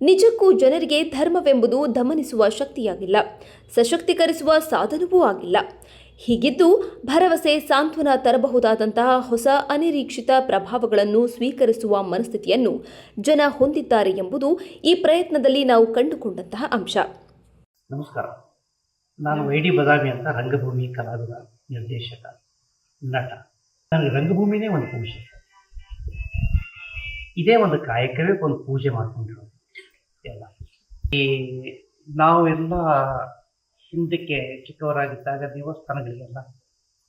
ನಿಜಕ್ಕೂ ಜನರಿಗೆ ಧರ್ಮವೆಂಬುದು ದಮನಿಸುವ ಶಕ್ತಿಯಾಗಿಲ್ಲ, ಸಶಕ್ತೀಕರಿಸುವ ಸಾಧನವೂ ಆಗಿಲ್ಲ. ಹೀಗಿದ್ದು ಭರವಸೆ ಸಾಂತ್ವನ ತರಬಹುದಾದಂತಹ ಹೊಸ ಅನಿರೀಕ್ಷಿತ ಪ್ರಭಾವಗಳನ್ನು ಸ್ವೀಕರಿಸುವ ಮನಸ್ಥಿತಿಯನ್ನು ಜನ ಹೊಂದಿದ್ದಾರೆ ಎಂಬುದು ಈ ಪ್ರಯತ್ನದಲ್ಲಿ ನಾವು ಕಂಡುಕೊಂಡಂತಹ ಅಂಶ. ನಮಸ್ಕಾರ. ನಾನು ವೈ ಡಿ ಬದಾಮಿ ಅಂತ ರಂಗಭೂಮಿ ಕಲಾವಿದ, ನಿರ್ದೇಶಕ, ನಟ. ನನಗೆ ರಂಗಭೂಮಿನೇ ಒಂದು ಪೂಜೆ ಇದೇ ಒಂದು ಕಾಯಕವೇ ಒಂದು ಪೂಜೆ ಮಾಡ್ಕೊಂಡಿರೋದು. ಈ ನಾವೆಲ್ಲ ಹಿಂದಕ್ಕೆ ಚಿಕ್ಕವರಾಗಿದ್ದಾಗ ದೇವಸ್ಥಾನಗಳಿಗೆಲ್ಲ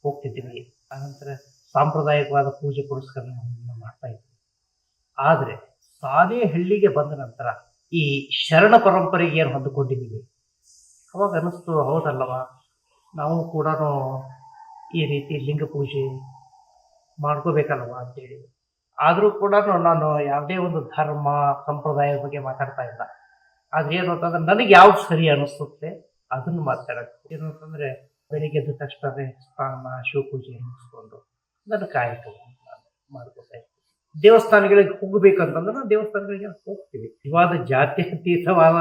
ಹೋಗ್ತಿದ್ದೀವಿ ಆನಂತರ ಸಾಂಪ್ರದಾಯಿಕವಾದ ಪೂಜೆ ಪುರಸ್ಕಾರಗಳನ್ನ ಮಾಡ್ತಾ ಇದ್ವಿ. ಆದರೆ ಸಾದೇ ಹಳ್ಳಿಗೆ ಬಂದ ನಂತರ ಈ ಶರಣ ಪರಂಪರೆಗೆ ಏನು ಹೊಂದಿಕೊಂಡಿದ್ದೀವಿ? ಅವಾಗ ಅನ್ನಿಸ್ತು, ಹೌದಲ್ಲವ? ನಾವು ಕೂಡ ಈ ರೀತಿ ಲಿಂಗ ಪೂಜೆ ಮಾಡ್ಕೋಬೇಕಲ್ವ ಅಂತೇಳಿ. ಆದರೂ ಕೂಡ ನಾನು ಯಾವುದೇ ಒಂದು ಧರ್ಮ, ಸಂಪ್ರದಾಯದ ಬಗ್ಗೆ ಮಾತಾಡ್ತಾ ಇಲ್ಲ. ಏನು ಅಂತಂದ್ರೆ ನನಗೆ ಯಾವ್ದು ಸರಿ ಅನಿಸುತ್ತೆ ಅದನ್ನು ಮಾತಾಡಕ್ಕೆ ಏನು ಅಂತಂದ್ರೆ ಬೆಳಿಗ್ಗೆ ಎದ್ದ ತಕ್ಷಣ ಸ್ನಾನ ಶಿವಪೂಜೆ ಮುಗಿಸ್ಕೊಂಡು ನನ್ನ ಕಾಯಕ ಮಾಡ್ಕೋತಾ ದೇವಸ್ಥಾನಗಳಿಗೆ ಹೋಗ್ಬೇಕಂತಂದ್ರೆ ನಾವು ದೇವಸ್ಥಾನಗಳಿಗೆ ಹೋಗ್ತೀವಿ. ಇವಾದ ಜಾತ್ಯತೀತವಾದ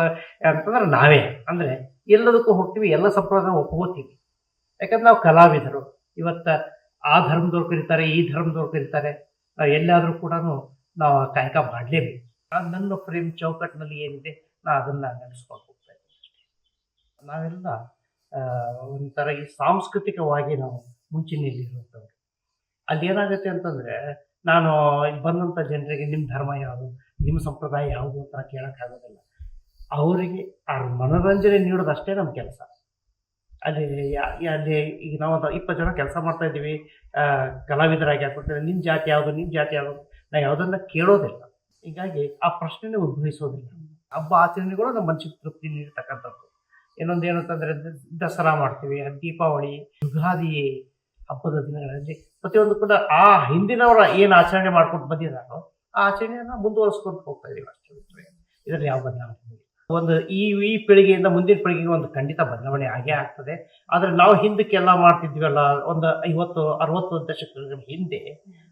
ಅಂತಂದ್ರೆ ನಾವೇ. ಅಂದ್ರೆ ಎಲ್ಲದಕ್ಕೂ ಹೋಗ್ತೀವಿ, ಎಲ್ಲ ಸಂಪ್ರದಾಯ ಒಪ್ಕೋತೀವಿ. ಯಾಕಂದ್ರೆ ನಾವು ಕಲಾವಿದರು. ಇವತ್ತ ಆ ಧರ್ಮದವ್ರು ಕರೀತಾರೆ, ಈ ಧರ್ಮದವ್ರು ಕರೀತಾರೆ. ನಾವು ಎಲ್ಲಾದರೂ ಕೂಡ ನಾವು ಕಾಯಕ ಮಾಡಲೇಬೇಕು. ನನ್ನ ಪ್ರೇಮ್ ಚೌಕಟ್ಟಿನಲ್ಲಿ ಏನಿದೆ ನಾ ಅದನ್ನ ನಡೆಸ್ಕೊಂಡು ಹೋಗ್ತಾ ಅಷ್ಟೇ. ನಾವೆಲ್ಲ ಒಂಥರ ಈ ಸಾಂಸ್ಕೃತಿಕವಾಗಿ ನಾವು ಮುಂಚಿನಿಯಲ್ಲಿರುವಂಥವ್ರು ಅಲ್ಲಿ ಏನಾಗುತ್ತೆ ಅಂತಂದ್ರೆ, ನಾನು ಬಂದಂಥ ಜನರಿಗೆ ನಿಮ್ಮ ಧರ್ಮ ಯಾವುದು ನಿಮ್ಮ ಸಂಪ್ರದಾಯ ಯಾವುದು ಅಂತ ಕೇಳೋಕ್ಕಾಗೋದಿಲ್ಲ. ಅವರಿಗೆ ಆ ಮನೋರಂಜನೆ ನೀಡೋದಷ್ಟೇ ನಮ್ಮ ಕೆಲಸ. ಅಲ್ಲಿ ಅಲ್ಲಿ ಈಗ ನಾವು ಇಪ್ಪತ್ತು ಜನ ಕೆಲಸ ಮಾಡ್ತಾ ಇದ್ದೀವಿ ಕಲಾವಿದರಾಗಿ ಹಾಕ್ಬಿಡ್ತೇವೆ ನಿಮ್ಮ ಜಾತಿ ಯಾವುದು ನಿಮ್ಮ ಜಾತಿ ಯಾವುದು ನಾ ಯಾವುದನ್ನ ಕೇಳೋದಿಲ್ಲ. ಹೀಗಾಗಿ ಆ ಪ್ರಶ್ನೆನೇ ಉದ್ಭವಿಸೋದಿಲ್ಲ. ಹಬ್ಬ ಆಚರಣೆಗಳು ನಮ್ಮ ಮನಸ್ಸಿಗೆ ತೃಪ್ತಿ ನೀಡ್ತಕ್ಕಂಥದ್ದು. ಇನ್ನೊಂದು ಏನು ಅಂತಂದ್ರೆ ದಸರಾ ಮಾಡ್ತೀವಿ, ದೀಪಾವಳಿ ಯುಗಾದಿ ಹಬ್ಬದ ದಿನಗಳಲ್ಲಿ. ಪ್ರತಿಯೊಂದು ಕೂಡ ಆ ಹಿಂದಿನವರ ಏನು ಆಚರಣೆ ಮಾಡ್ಕೊಂಡು ಬಂದಿದ್ದಾರೋ ಆ ಆಚರಣೆಯನ್ನು ಮುಂದುವರಿಸ್ಕೊಂಡು ಹೋಗ್ತಾ ಇದೀವಿ ಅಷ್ಟು ಬಿಟ್ಟರೆ ಇದರಲ್ಲಿ ಯಾವ ಬದಲಾವಣೆ ಒಂದು ಈ ಈ ಪೀಳಿಗೆಯಿಂದ ಮುಂದಿನ ಪೀಳಿಗೆಗೆ ಒಂದು ಖಂಡಿತ ಬದಲಾವಣೆ ಆಗೇ ಆಗ್ತದೆ. ಆದರೆ ನಾವು ಹಿಂದಕ್ಕೆಲ್ಲ ಮಾಡ್ತಿದ್ವಲ್ಲ, ಒಂದು ಐವತ್ತು, ಅರವತ್ತು ದಶಕಗಳ ಹಿಂದೆ,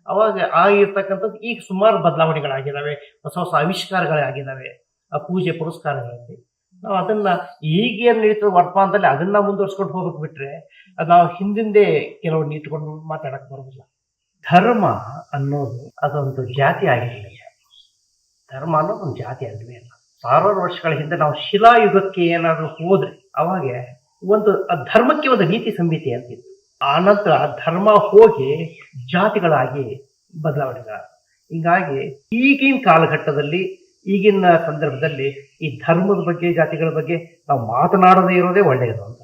ಅವಾಗ ಆಗಿರ್ತಕ್ಕಂಥದ್ದು ಈಗ ಸುಮಾರು ಬದಲಾವಣೆಗಳಾಗಿದ್ದಾವೆ, ಹೊಸ ಹೊಸ ಆವಿಷ್ಕಾರಗಳಾಗಿದ್ದಾವೆ. ಆ ಪೂಜೆ ಪುರಸ್ಕಾರಗಳಲ್ಲಿ ನಾವು ಅದನ್ನ ಈಗೇನು ನಡೀತದೆ ವರ್ತಮಾನದಲ್ಲಿ ಅದನ್ನ ಮುಂದುವರ್ಸ್ಕೊಂಡು ಹೋಗ್ಬೇಕು ಬಿಟ್ರೆ ಅದ್ ನಾವು ಹಿಂದಿಂದೆ ಕೆಲವನ್ನ ಇಟ್ಕೊಂಡು ಮಾತಾಡಕ್ ಬರೋದಿಲ್ಲ. ಧರ್ಮ ಅನ್ನೋದು ಅದೊಂದು ಜಾತಿ ಆಗಿರಲಿಲ್ಲ ಧರ್ಮ ಅನ್ನೋದು ಒಂದು ಜಾತಿ ಆಗಲೇ ಅಲ್ಲ. ಸಾವಿರಾರು ವರ್ಷಗಳ ಹಿಂದೆ ನಾವು ಶಿಲಾಯುಗಕ್ಕೆ ಏನಾದರೂ ಹೋದ್ರೆ ಅವಾಗ ಒಂದು ಧರ್ಮಕ್ಕೆ ಒಂದು ನೀತಿ ಸಂಹಿತೆ ಅಂತಿತ್ತು. ಆ ನಂತರ ಧರ್ಮ ಹೋಗಿ ಜಾತಿಗಳಾಗಿ ಬದಲಾವಣೆಗಳ ಹಿಂಗಾಗಿ ಈಗಿನ ಕಾಲಘಟ್ಟದಲ್ಲಿ ಈಗಿನ ಸಂದರ್ಭದಲ್ಲಿ ಈ ಧರ್ಮದ ಬಗ್ಗೆ ಜಾತಿಗಳ ಬಗ್ಗೆ ನಾವು ಮಾತನಾಡದೇ ಇರೋದೇ ಒಳ್ಳೆಯದು ಅಂತ.